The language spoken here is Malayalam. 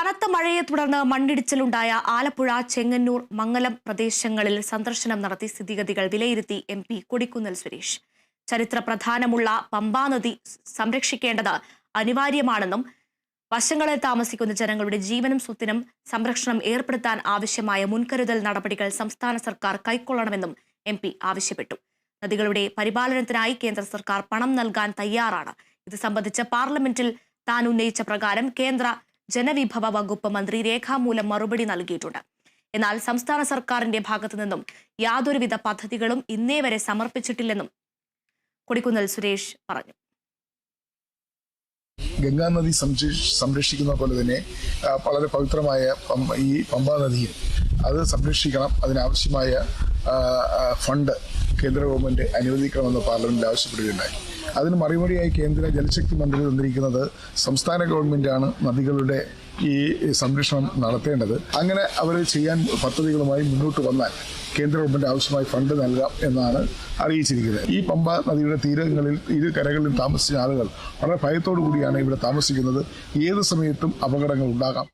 കനത്ത മഴയെ തുടർന്ന് മണ്ണിടിച്ചിലുണ്ടായ ആലപ്പുഴ ചെങ്ങന്നൂർ മംഗലം പ്രദേശങ്ങളിൽ സന്ദർശനം നടത്തി സ്ഥിതിഗതികൾ വിലയിരുത്തി എം പി കൊടിക്കുന്നിൽ സുരേഷ്. ചരിത്ര പ്രധാനമുള്ള പമ്പാ നദി സംരക്ഷിക്കേണ്ടത് അനിവാര്യമാണെന്നും വശങ്ങളിൽ താമസിക്കുന്ന ജനങ്ങളുടെ ജീവനും സ്വത്തിനും സംരക്ഷണം ഏർപ്പെടുത്താൻ ആവശ്യമായ മുൻകരുതൽ നടപടികൾ സംസ്ഥാന സർക്കാർ കൈക്കൊള്ളണമെന്നും എം പി ആവശ്യപ്പെട്ടു. നദികളുടെ പരിപാലനത്തിനായി കേന്ദ്ര സർക്കാർ പണം നൽകാൻ തയ്യാറാണ്. ഇത് സംബന്ധിച്ച് പാർലമെന്റിൽ താൻ ഉന്നയിച്ച പ്രകാരം കേന്ദ്ര ജനവിഭവ വകുപ്പ് മന്ത്രി രേഖാമൂലം മറുപടി നൽകിയിട്ടുണ്ട്. എന്നാൽ സംസ്ഥാന സർക്കാരിന്റെ ഭാഗത്തു നിന്നും യാതൊരുവിധ പദ്ധതികളും ഇന്നേ വരെ സമർപ്പിച്ചിട്ടില്ലെന്നും കൊടിക്കുന്നിൽ സുരേഷ് പറഞ്ഞു. ഗംഗാനദി സംരക്ഷ- സംരക്ഷിക്കുന്ന പോലെ തന്നെ വളരെ പവിത്രമായ ഈ പമ്പാ നദിയും അത് സംരക്ഷിക്കണം. അതിനാവശ്യമായ ഫണ്ട് കേന്ദ്ര ഗവൺമെന്റ് അനുവദിക്കണമെന്ന് പാർലമെന്റിൽ ആവശ്യപ്പെടുകയുണ്ടായി. അതിന് മറുപടിയായി കേന്ദ്ര ജലശക്തി മന്ത്രി തന്നിരിക്കുന്നത് സംസ്ഥാന ഗവൺമെന്റാണ് നദികളുടെ ഈ സംരക്ഷണം നടത്തേണ്ടത്. അങ്ങനെ അവർ ചെയ്യാൻ പദ്ധതികളുമായി മുന്നോട്ട് വന്നാൽ കേന്ദ്ര ഗവൺമെന്റ് ആവശ്യമായി ഫണ്ട് നൽകാം എന്നാണ് അറിയിച്ചിരിക്കുന്നത്. ഈ പമ്പ നദിയുടെ തീരങ്ങളിൽ ഇരു കരകളിലും താമസിച്ച ആളുകൾ വളരെ ഭയത്തോടു കൂടിയാണ് ഇവിടെ താമസിക്കുന്നത്. ഏത് സമയത്തും അപകടങ്ങൾ ഉണ്ടാകാം.